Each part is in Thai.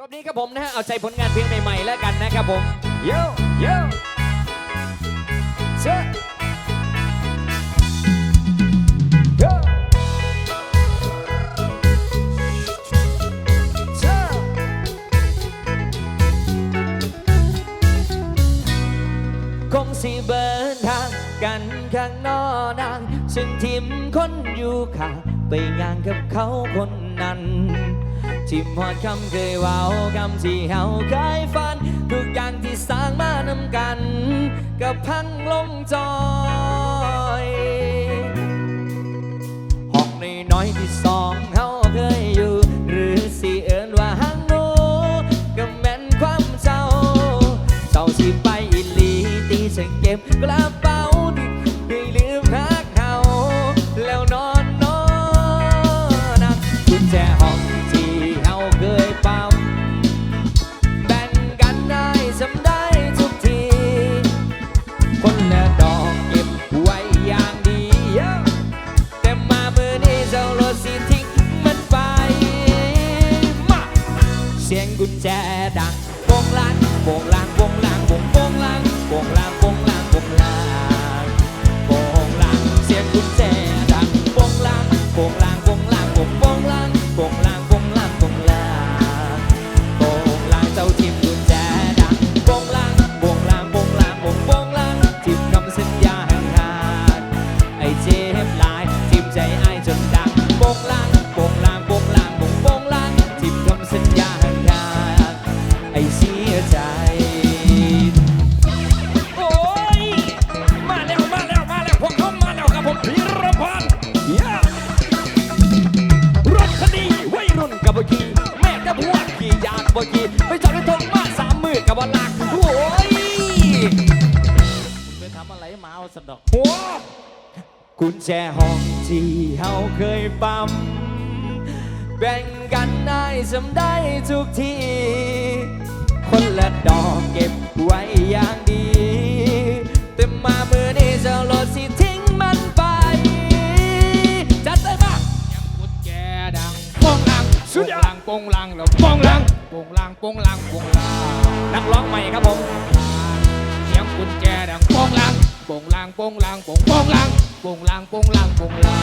รอบนี้ครับผมนะฮะเอาใจผลงานเพลงใหม่ ๆ แล้วกันนะครับผมโยโยเชโยเชคงสิเบินทางกันข้างนอนาง ซึ่งทิมคนอยู่ข้างไปงานกับเขาคนนั้น ทิมหอดคำเคยว้าคำที่เฮาเคยฝัน ทุกอย่างที่สร้างมานำกัน ก็พังลงจอยห้องนน้อยที่สองเฮาเคยอยู่ หรือสิเอิ้นว่าห้างโนก็แม่นความเจ้า เจ้าสิไปอีหลีตีฉันเก็บกระเป๋า สามมือกับวันลากโอ้ยไปทำอะไรมาเอาสะดอกหัวกุญแจห้องที่เฮาเคยปั๊มแบ่งกันได้สำได้ทุกที คนละดอกเก็บไว้อย่างดี แต่มามือนี้เจ้ารถสิทิ้งมันไป จัดเลยมากุญแจดังโป้งลังสุดยอดโป้งลังแล้วโป้งลังโป้งลังโป้งลังโป้งลัง นักร้องใหม่ครับผมเสียงกุญแจดังโป่งลังโป่งลังโป่งลังโป่งโป่งลังโป่งลังโป่งลังโป่งลัง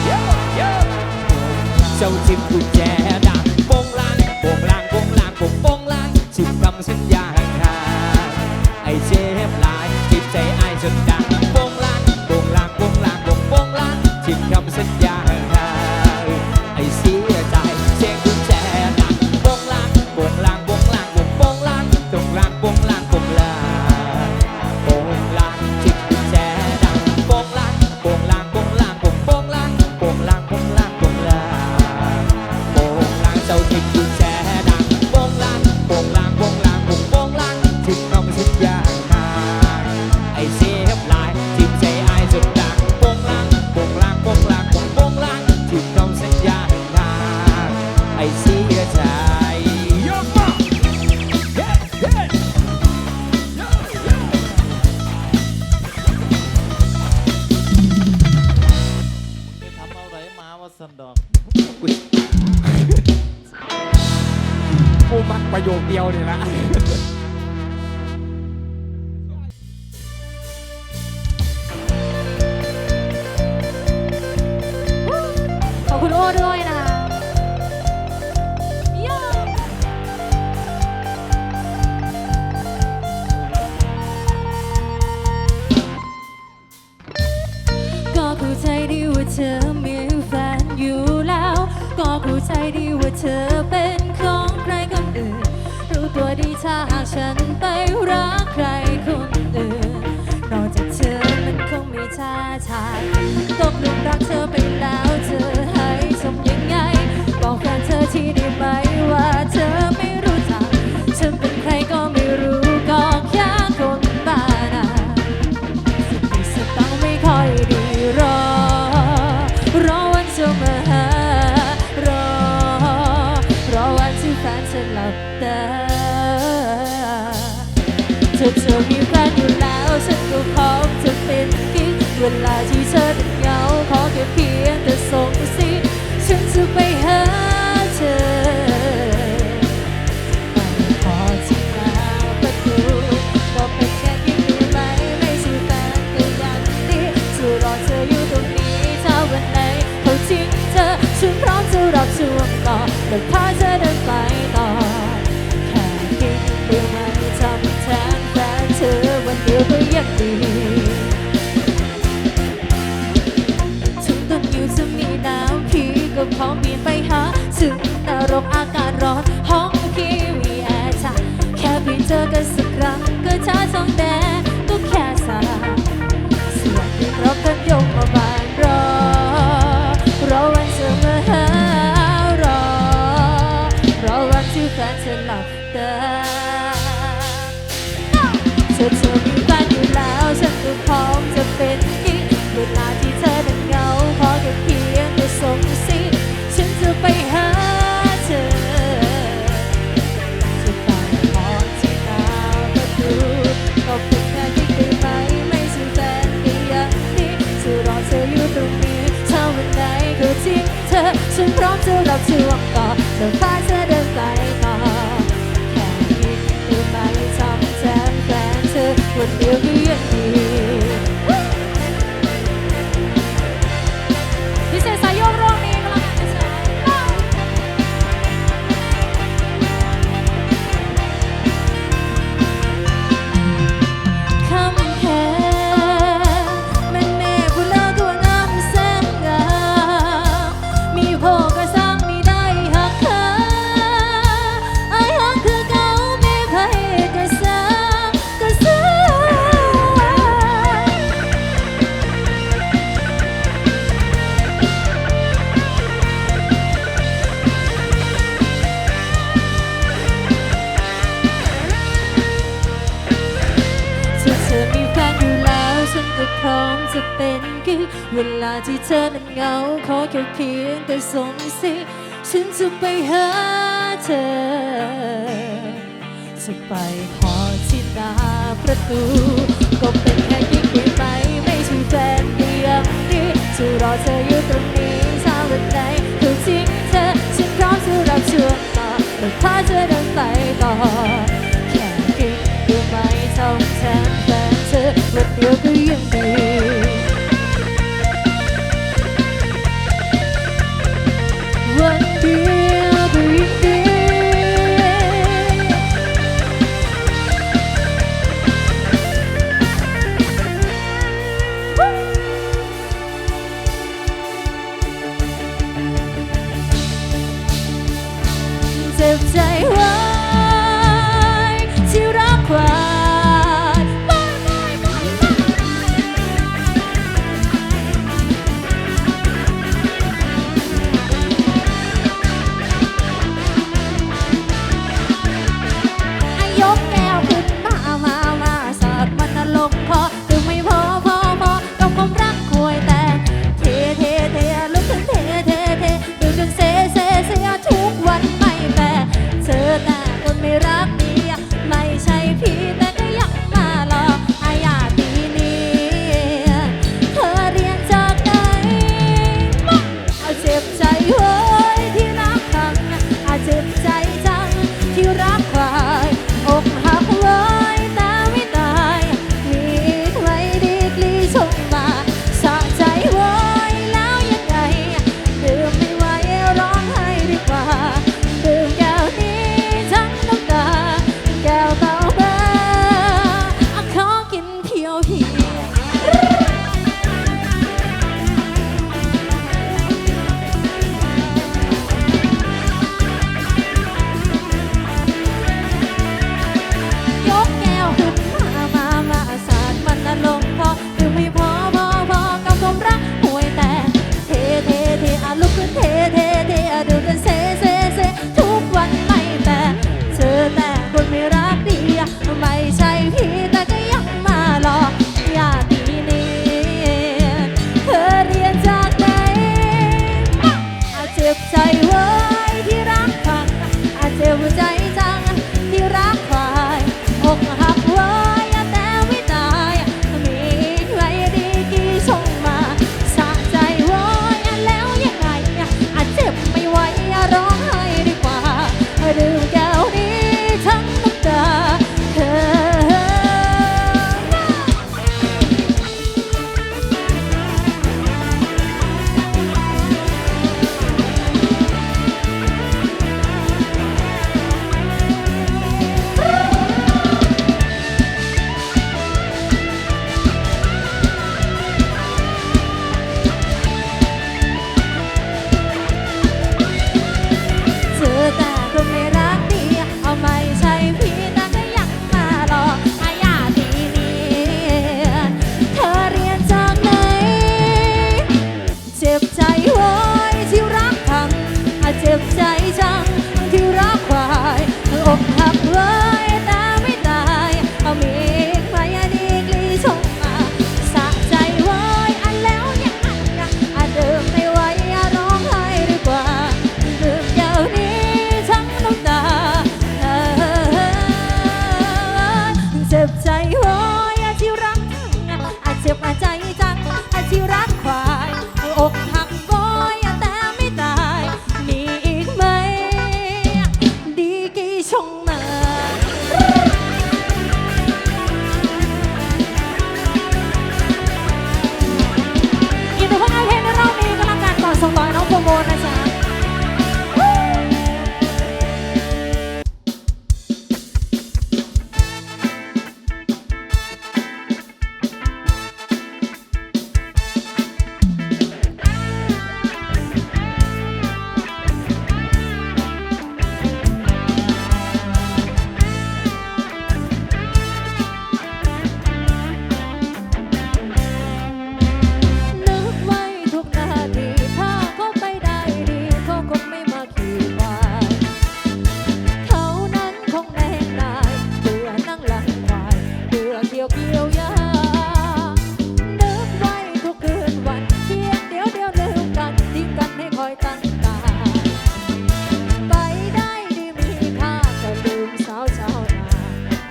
เจ้าทิมกุญแจดังโปงลางโปงลางโปงลางโปงโปงลางทิมคำสัญญาห่างไอ้เจ็บ โยคเดียวนี่ละขอบคุณโอ้ด้วยนะเย้ก็เข้าใจดีว่าเธอมีแฟนอยู่แล้ว ก็เข้าใจดีว่าเธอเป็น ท่าทางตกหลุมรักเธอไปแล้วเธอให้ทำยังไง บอกแฟนเธอที่ได้ไหม จะพาจะเดินไปต่อ แค่กินเรื่องมันทำแทนแฟนเธอวันเดียวก็ยังดีถึงต้นอยู่จะมีหนาวพีก็พร้อมบินไปหาถึงนรกอากาศร้อนห้องคีวีแอร์แค่พี่เจอกัน 추억과 저 파세 นคือเวลาที่เธอนั้นเหงาขอแค่เพียงแต่ส่งสียฉันจะไปหาเธอ จะไปขอที่หน้าประตู ก็เป็นแค่กิ๊กได้ไหมไม่ใช่แฟนเดียวนี้จะรอเธออยู่ตรงนี้ถ้าวันไหนถูกทิ้งเธอฉันพร้อมจะรับเชื่อมต่อแต่ถ้าเธอเดินไปต่อแค่กิ๊กได้ไหมทำแทนแฟนเธอวันเดียวก็ยังดี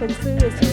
คนซื่อชื่อรู้